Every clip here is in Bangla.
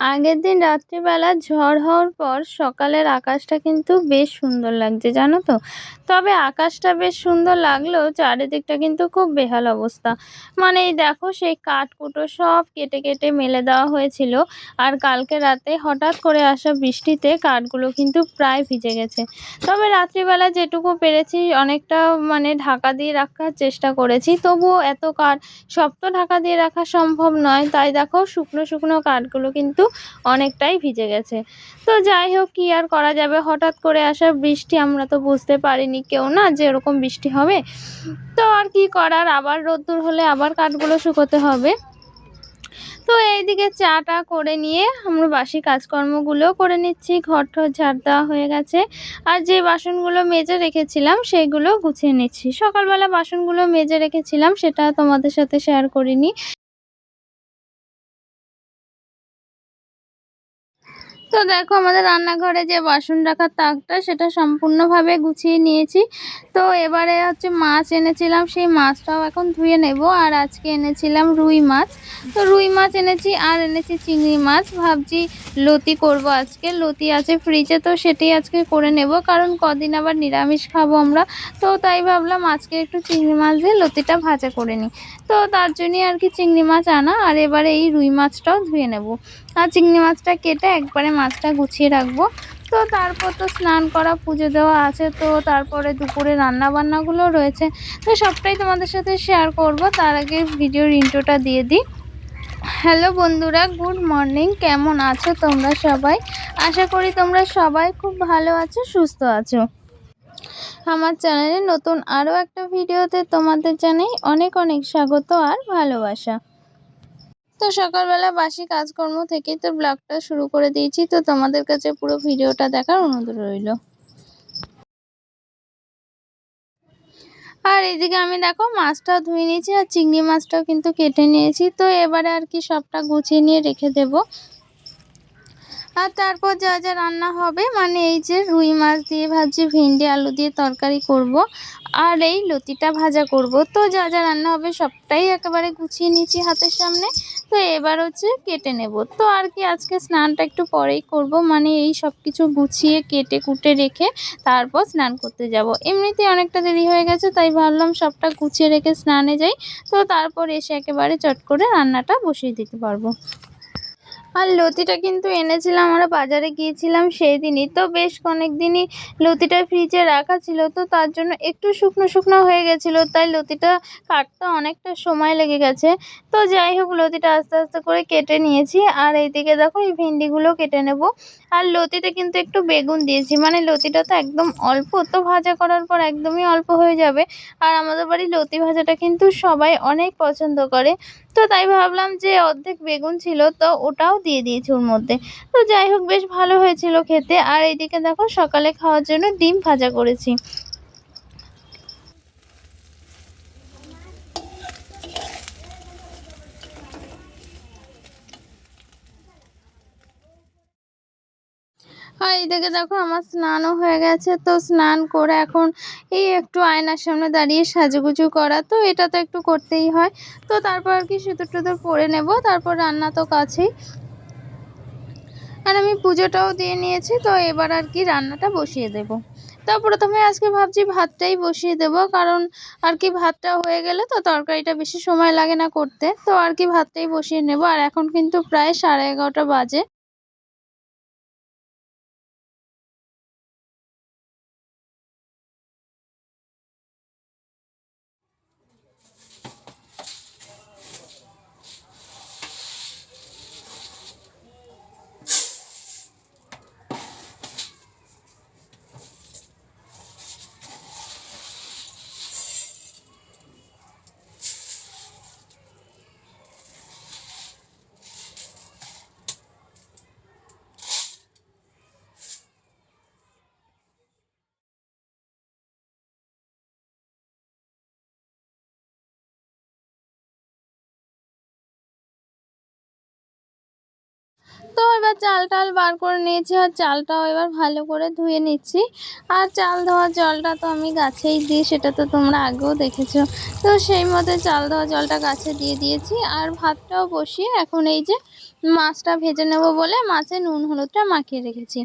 আগের দিন রাত্রিবেলা ঝড় হওয়ার পর সকালের আকাশটা কিন্তু বেশ সুন্দর লাগছে, জানো তো? তবে আকাশটা বেশ সুন্দর লাগলেও চারিদিকটা কিন্তু খুব বেহাল অবস্থা। মানে এই দেখো সেই কাঠকুটো সব কেটে কেটে মেলে দেওয়া হয়েছিল আর কালকে রাতে হঠাৎ করে আসা বৃষ্টিতে কাঠগুলো কিন্তু প্রায় ভিজে গেছে। তবে রাত্রিবেলা যেটুকু পেরেছি অনেকটা মানে ঢাকা দিয়ে রাখার চেষ্টা করেছি, তবুও এত কাঠ, সব তো ঢাকা দিয়ে রাখা সম্ভব নয়। তাই দেখো শুকনো শুকনো কাঠগুলো কিন্তু অনেকটাই ভিজে গেছে। তো যাই হোক, কী আর করা যাবে? হঠাৎ করে আসা বৃষ্টি, আমরা তো বুঝতে পারিনি কেউ না যে এরকম বৃষ্টি হবে। তো আর কি করার? আবার রোদ্দুর হলে আবার কাঠগুলো শুকোতে হবে। তো এইদিকে চাটা করে নিয়ে আমরা বাসি কাজকর্মগুলো করে নিচ্ছি। ঘর ঠর ঝাড় দেওয়া হয়ে গেছে। আর যে বাসনগুলো মেজে রেখেছিলাম সেইগুলো গুছিয়ে নিচ্ছি। সকালবেলা বাসনগুলো মেজে রেখেছিলাম, সেটা তোমাদের সাথে শেয়ার করিনি। তো দেখো আমাদের রান্নাঘরে যে বাসন রাখার তাকটা, সেটা সম্পূর্ণভাবে গুছিয়ে নিয়েছি। তো এবারে হচ্ছে মাছ এনেছিলাম, সেই মাছটাও এখন ধুয়ে নেব। আর আজকে এনেছিলাম রুই মাছ। তো রুই মাছ এনেছি, আর এনেছি চিংড়ি মাছ। ভাবছি লতি করব আজকে। লতি আছে ফ্রিজে তো সেটাই আজকে করে নেব। কারণ কদিন আবার নিরামিষ খাব আমরা। তো তাই ভাবলাম আজকে একটু চিংড়ি মাছ দিয়ে লতিটা ভাজা করে নিই। তো তার জন্যই আর কি চিংড়ি মাছ আনা। আর এবারে এই রুই মাছটাও ধুয়ে নেব। চিংড়ি মাছটা কেটে একবারে মাছটা গুছিয়ে রাখব। তো তারপর তো স্নান করা, পুজো দেওয়া আছে, তো তারপরে দুপুরে রান্না বান্নাগুলো রয়েছে। তো সবটাই তোমাদের সাথে শেয়ার করব। তার আগে ভিডিওর ইন্ট্রোটা দিয়ে দিই। হ্যালো বন্ধুরা গুড মর্নিং কেমন আছো তোমরা সবাই? আশা করি তোমরা সবাই খুব ভালো আছো, সুস্থ আছো। আমার চ্যানেলে নতুন আরও একটা ভিডিওতে তোমাদের জানাই অনেক অনেক স্বাগত আর ভালোবাসা। তো সকালবেলা বাসি কাজকর্ম থেকেই তো ব্লগটা শুরু করে দিয়েছি। তো তোমাদের কাছে পুরো ভিডিওটা দেখার অনুরোধ রইল। আর এইদিকে আমি দেখো মাছটা ধুয়ে নিয়েছি আর চিংড়ি মাছটাও কিন্তু কেটে নিয়েছি। তো এবারে আর কি সবটা গুছিয়ে নিয়ে রেখে দেব। আর তারপর যা যা রান্না হবে মানে এই যে রুই মাছ দিয়ে ভাবছি ভিন্ডি, আলু দিয়ে তরকারি করব। আর এই লতিটা ভাজা করব। তো যা যা রান্না হবে সবটাই একেবারে গুছিয়ে নিয়েছি হাতের সামনে। তো এবার হচ্ছে কেটে নেব। তো আর কি আজকে স্নানটা একটু পরেই করব। মানে এই সব কিছু গুছিয়ে, কেটে, কুটে রেখে তারপর স্নান করতে যাব। এমনিতেই অনেকটা দেরি হয়ে গেছে, তাই ভাবলাম সবটা গুছিয়ে রেখে স্নানে যাই। তো তারপর এসে একেবারে চট করে রান্নাটা বসিয়ে দিতে পারব। আর লতিটা কিন্তু এনেছিলাম, আমরা বাজারে গিয়েছিলাম সেই দিনই তো বেশ অনেক দিনই লতিটা ফ্রিজে রাখা ছিল, তো তার জন্য একটু শুকনো শুকনো হয়ে গেছিল, তাই লতিটা কাটতে অনেকটা সময় লেগে গেছে। তো যাই হোক, লতিটা আস্তে আস্তে করে কেটে নিয়েছি, আর এইদিকে দেখো এই ভিন্ডিগুলো কেটে নেব। আর লতিতে কিন্তু একটু বেগুন দিয়েছি মানে লতিটা তো একদম অল্প, তো ভাজা করার পর একদমই অল্প হয়ে যাবে। আর আমাদের বাড়ির লতি ভাজাটা কিন্তু সবাই অনেক পছন্দ করে। তো তাই ভাবলাম যে অর্ধেক বেগুন ছিল, তো ওটাও দিয়ে দিয়েছি ওর মধ্যে। তো যাই হোক, বেশ ভালো হয়েছিল খেতে। আর এইদিকে দেখো, সকালে খাওয়ার জন্য ডিম ভাজা করেছি। আর এইদিকে দেখো, আমার স্নানও হয়ে গেছে। তো স্নান করে এখন এই একটু আয়নার সামনে দাঁড়িয়ে সাজুগুজু করা। তো এটা তো একটু করতেই হয়। তো তারপর আর কি সিঁদুর টুদুর পরে নেব। তারপর রান্না তো কাছেই। আর আমি পুজোটাও দিয়ে নিয়েছি, তো এবার আর কি রান্নাটা বসিয়ে দেব। তো প্রথমে আজকে ভাবছি ভাতটাই বসিয়ে দেব, কারণ আর কি ভাতটা হয়ে গেলে তো তরকারিটা বেশি সময় লাগে না করতে, তো আর কি ভাতটাই বসিয়ে নেব। আর এখন কিন্তু প্রায় সাড়ে এগারোটা বাজে। তো এবার চাল টাল বার করে নিয়েছি আর চালটাও এবার ভালো করে ধুয়ে নিচ্ছি। আর চাল ধোয়ার জলটা তো আমি গাছেই দিই, সেটা তো তোমরা আগেও দেখেছ। তো সেই মতো চাল ধোয়া জলটা গাছে দিয়ে দিয়েছি আর ভাতটাও বসিয়ে এখন এই যে মাছটা ভেজে নেব বলে মাছে নুন হলুদটা মাখিয়ে রেখেছি।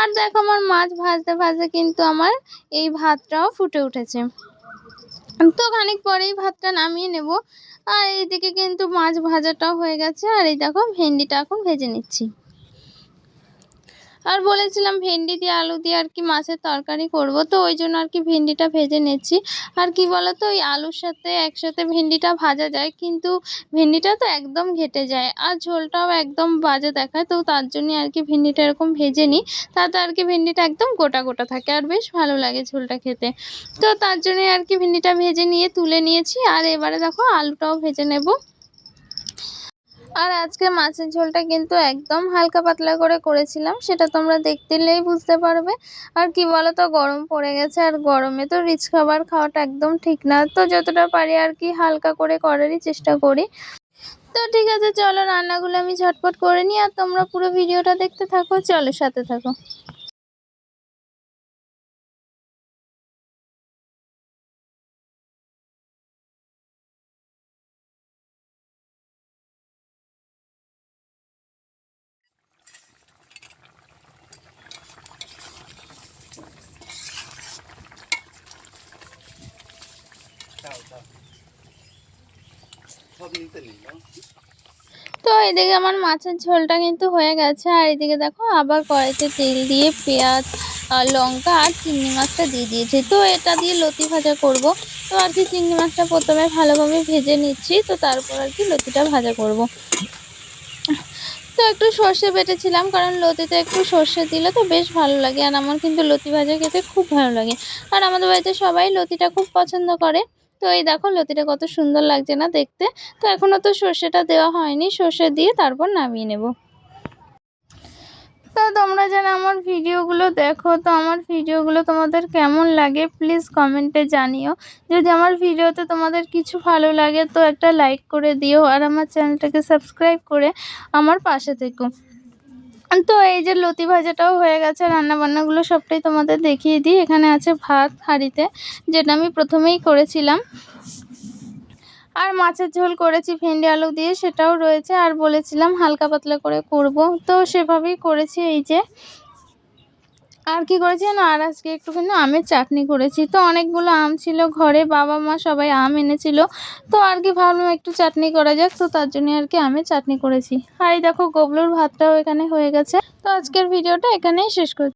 আর দেখো আমার মাছ ভাজতে ভাজতে কিন্তু আমার এই ভাতটাও ফুটে উঠেছে। তো খানিক পরেই ভাতটা নামিয়ে নেব। আর এইদিকে কিন্তু মাছ ভাজাটাও হয়ে গেছে। আর এই দেখো ভেন্ডিটা এখন ভেজে নিচ্ছি। আর বলেছিলাম ভেন্ডি দিয়ে আলু দিয়ে আর কি মাছের তরকারি করব, তো ওই জন্য আর কি ভেন্ডিটা ভেজে নিচ্ছি। আর কি বলো তো ওই আলুর সাথে একসাথে ভেন্ডিটা ভাজা যায়, কিন্তু ভেন্ডিটা তো একদম ঘেটে যায় আর ঝোলটাও একদম বাজে দেখায়, তো তার জন্য আর কি ভেন্ডিটা এরকম ভেজে নিই। তাতে আর কি ভেন্ডিটা একদম গোটা গোটা থাকে আর বেশ ভালো লাগে ঝোলটা খেতে। তো তার জন্য আর কি ভেন্ডিটা ভেজে নিয়ে তুলে নিয়েছি, আর এবারে দেখো আলুটাও ভেজে নেব। আর আজকে মাছের ঝোলটা কিন্তু একদম হালকা পাতলা করে করেছিলাম, সেটা তোমরা দেখতেলেই বুঝতে পারবে। আর কি বলো তো গরম পড়ে গেছে আর গরমে তো রিচ খাবার খাওয়াটা একদম ঠিক না। তো যতটা পারি আর কি হালকা করে করারই চেষ্টা করি। তো ঠিক আছে, চলো রান্নাগুলো আমি ঝটপট করে নিই আর তোমরা পুরো ভিডিওটা দেখতে থাকো, চলো সাথে থাকো। তো এদিকে আমার মাছের ঝোলটা কিন্তু হয়ে গেছে, আর এদিকে দেখো আবার কড়াইতে তেল দিয়ে পেঁয়াজ লঙ্কা আর চিংড়ি মাছটা দিয়ে দিয়েছি। তো এটা দিয়ে লতি ভাজা করব। তো আর কি চিংড়ি মাছটা প্রথমে ভালোভাবে ভেজে নিচ্ছি, তো তারপর আর কি লতিটা ভাজা করব। তো একটু সর্ষে বেটেছিলাম, কারণ লতিতে একটু সর্ষে দিলে তো বেশ ভালো লাগে, আর আমার কিন্তু লতি ভাজা খেতে খুব ভালো লাগে। আর আমাদের বাড়িতে সবাই লতিটা খুব পছন্দ করে। তো এই দেখো লতিটা কত সুন্দর লাগছে না দেখতে। তো এখনও তো সর্ষেটা দেওয়া হয়নি, সর্ষে দিয়ে তারপর নামিয়ে নেব। তো তোমরা যেন আমার ভিডিওগুলো দেখো, তো আমার ভিডিওগুলো তোমাদের কেমন লাগে প্লিজ কমেন্টে জানিও। যদি আমার ভিডিওতে তোমাদের কিছু ভালো লাগে তো একটা লাইক করে দিও আর আমার চ্যানেলটাকে সাবস্ক্রাইব করে আমার পাশে থেকো। তো এই যে লতি ভাজাটাও হয়ে গেছে, রান্নাবান্নাগুলো সবটাই তোমাদের দেখিয়ে দিই। এখানে আছে ভাত হাঁড়িতে, যেটা আমি প্রথমেই করেছিলাম। আর মাছের ঝোল করেছি, ভেন্ডি আলু দিয়ে, সেটাও রয়েছে। আর বলেছিলাম হালকা পাতলা করে করব। তো সেভাবেই করেছি এই যে। আর কি করেছি না আর আজকে একটু কিন্তু আমের চাটনি করেছি। তো অনেকগুলো আম ছিল ঘরে, বাবা মা সবাই আম এনেছিল। তো আর কি ভাবলাম একটু চাটনি করা যাক। তো তার জন্য আর কি আমের চাটনি করেছি। আর দেখো, গোবলুর ভাতটাও এখানে হয়ে গেছে। তো আজকের ভিডিওটা এখানেই শেষ করছি